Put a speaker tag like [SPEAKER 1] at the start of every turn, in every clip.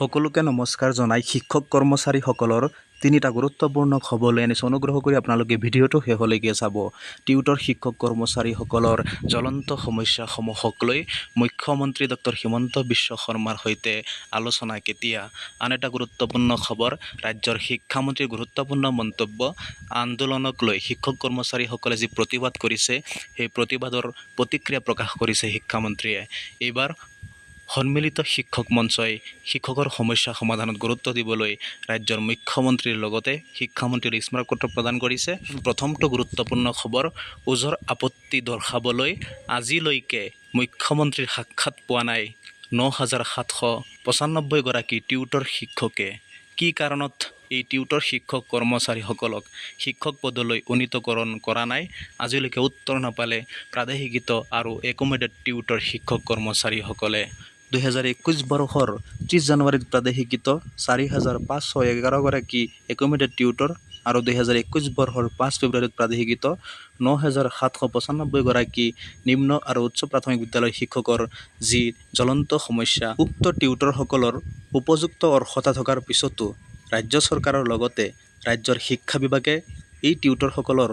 [SPEAKER 1] সকলোকে নমস্কাৰ জনাই শিক্ষক কৰ্মচাৰীসকলৰ তিনিটা গুৰুত্বপূৰ্ণ খবৰ লৈ আনিছোঁ। অনুগ্ৰহ কৰি আপোনালোকে ভিডিঅ'টো শেষলৈকে চাব। টিউটৰ শিক্ষক কৰ্মচাৰীসকলৰ জ্বলন্ত সমস্যাসমূহক লৈ মুখ্যমন্ত্ৰী ডক্টৰ হিমন্ত বিশ্ব শৰ্মাৰ সৈতে আলোচনা কেতিয়া? আন এটা গুৰুত্বপূৰ্ণ খবৰ ৰাজ্যৰ শিক্ষামন্ত্ৰীৰ গুৰুত্বপূৰ্ণ মন্তব্য আন্দোলনক লৈ শিক্ষক কৰ্মচাৰীসকলে যি প্ৰতিবাদ কৰিছে সেই প্ৰতিবাদৰ প্ৰতিক্ৰিয়া প্ৰকাশ কৰিছে শিক্ষামন্ত্ৰীয়ে। এইবাৰ সন্মিলিত শিক্ষক মঞ্চই শিক্ষকৰ সমস্যা সমাধানত গুৰুত্ব দিবলৈ ৰাজ্যৰ মুখ্যমন্ত্ৰীৰ লগতে শিক্ষামন্ত্ৰীৰ স্মাৰকপত্ৰ প্ৰদান কৰিছে। প্ৰথমটো গুৰুত্বপূৰ্ণ খবৰ ওজৰ আপত্তি দৰ্শাবলৈ আজিলৈকে মুখ্যমন্ত্ৰীৰ সাক্ষাৎ পোৱা নাই। ন হাজাৰ সাতশ পঁচানব্বৈগৰাকী টিউটৰ শিক্ষকে। কি কাৰণত এই টিউটৰ শিক্ষক কৰ্মচাৰীসকলক শিক্ষক পদলৈ উন্নীতকৰণ কৰা নাই? আজিলৈকে উত্তৰ নাপালে প্ৰাদেশিকৃত আৰু একমোডেট টিউটৰ শিক্ষক কৰ্মচাৰীসকলে। দুহেজাৰ একৈছ বৰ্ষৰ ত্ৰিছ জানুৱাৰীত প্ৰাদেশিকৃত চাৰি হাজাৰ পাঁচশ এঘাৰগৰাকী একমোডেট টিউটৰ আৰু দুহেজাৰ একৈছ বৰ্ষৰ পাঁচ ফেব্ৰুৱাৰীত প্ৰাদেশিকৃত ন হাজাৰ সাতশ পঁচানব্বৈগৰাকী নিম্ন আৰু উচ্চ প্ৰাথমিক বিদ্যালয় শিক্ষকৰ যি জ্বলন্ত সমস্যা। উক্ত টিউটৰসকলৰ উপযুক্ত অৰ্হতা থকাৰ পিছতো ৰাজ্য চৰকাৰৰ লগতে ৰাজ্যৰ শিক্ষা বিভাগে এই টিউটৰসকলৰ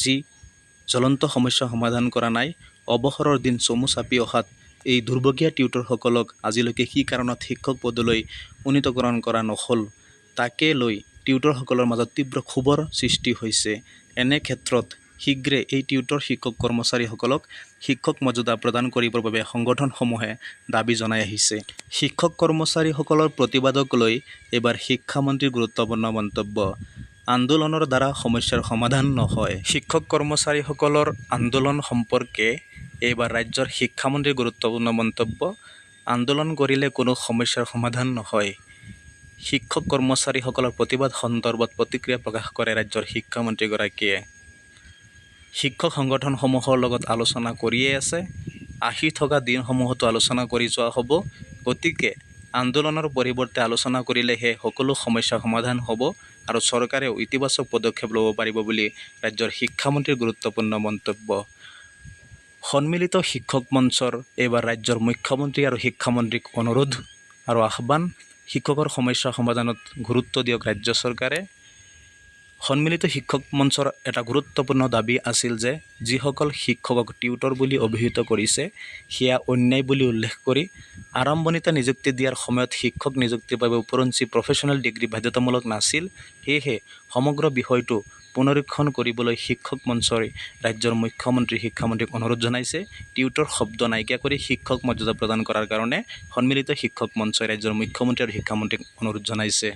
[SPEAKER 1] যি জ্বলন্ত সমস্যা সমাধান কৰা নাই অৱসৰৰ দিন চমু চাপি অহাত এই দুৰ্ভগীয়া টিউটৰসকলক আজিলৈকে কি কাৰণত শিক্ষক পদলৈ উন্নীতকৰণ কৰা নহ'ল তাকে লৈ টিউটৰসকলৰ মাজত তীব্ৰ ক্ষোভৰ সৃষ্টি হৈছে। এনে ক্ষেত্ৰত শীঘ্ৰে এই টিউটৰ শিক্ষক কৰ্মচাৰীসকলক শিক্ষক মৰ্যাদা প্ৰদান কৰিবৰ বাবে সংগঠনসমূহে দাবী জনাই আহিছে। শিক্ষক কৰ্মচাৰীসকলৰ প্ৰতিবাদক লৈ এইবাৰ শিক্ষামন্ত্ৰীৰ গুৰুত্বপূৰ্ণ মন্তব্য আন্দোলনৰ দ্বাৰা সমস্যাৰ সমাধান নহয়। শিক্ষক কৰ্মচাৰীসকলৰ আন্দোলন সম্পৰ্কে এইবাৰ ৰাজ্যৰ শিক্ষামন্ত্ৰীৰ গুৰুত্বপূৰ্ণ মন্তব্য আন্দোলন কৰিলে কোনো সমস্যাৰ সমাধান নহয়। শিক্ষক কৰ্মচাৰীসকলৰ প্ৰতিবাদ সন্দৰ্ভত প্ৰতিক্ৰিয়া প্ৰকাশ কৰে ৰাজ্যৰ শিক্ষামন্ত্ৰীগৰাকীয়ে। শিক্ষক সংগঠনসমূহৰ লগত আলোচনা কৰিয়ে আছে। আহি থকা দিনসমূহতো আলোচনা কৰি যোৱা হ'ব। গতিকে আন্দোলনৰ পৰিৱৰ্তে আলোচনা কৰিলেহে সকলো সমস্যা সমাধান হ'ব আৰু চৰকাৰেও ইতিবাচক পদক্ষেপ ল'ব পাৰিব বুলি ৰাজ্যৰ শিক্ষামন্ত্ৰীৰ গুৰুত্বপূৰ্ণ মন্তব্য। সন্মিলিত শিক্ষক মঞ্চৰ এইবাৰ ৰাজ্যৰ মুখ্যমন্ত্ৰী আৰু শিক্ষামন্ত্ৰীক অনুৰোধ আৰু আহ্বান শিক্ষকৰ সমস্যা সমাধানত গুৰুত্ব দিয়ক ৰাজ্য চৰকাৰে। সন্মিলিত শিক্ষক মঞ্চৰ এটা গুৰুত্বপূৰ্ণ দাবী আছিল যে যিসকল শিক্ষকক টিউটৰ বুলি অভিহিত কৰিছে সেয়া অন্যায় বুলি উল্লেখ কৰি আৰম্ভণিতে নিযুক্তি দিয়াৰ সময়ত শিক্ষক নিযুক্তিৰ বাবে ওপৰঞ্চি প্ৰফেচনেল ডিগ্ৰী বাধ্যতামূলক নাছিল। সেয়েহে সমগ্ৰ বিষয়টো পুনৰীক্ষণ কৰিবলৈ শিক্ষক মঞ্চই ৰাজ্যৰ মুখ্যমন্ত্ৰী, শিক্ষামন্ত্ৰীক অনুৰোধ জনাইছে। টিউটৰ শব্দ নাইকিয়া কৰি শিক্ষক মৰ্যাদা প্ৰদান কৰাৰ কাৰণে সন্মিলিত শিক্ষক মঞ্চই ৰাজ্যৰ মুখ্যমন্ত্ৰী আৰু শিক্ষামন্ত্ৰীক অনুৰোধ জনাইছে।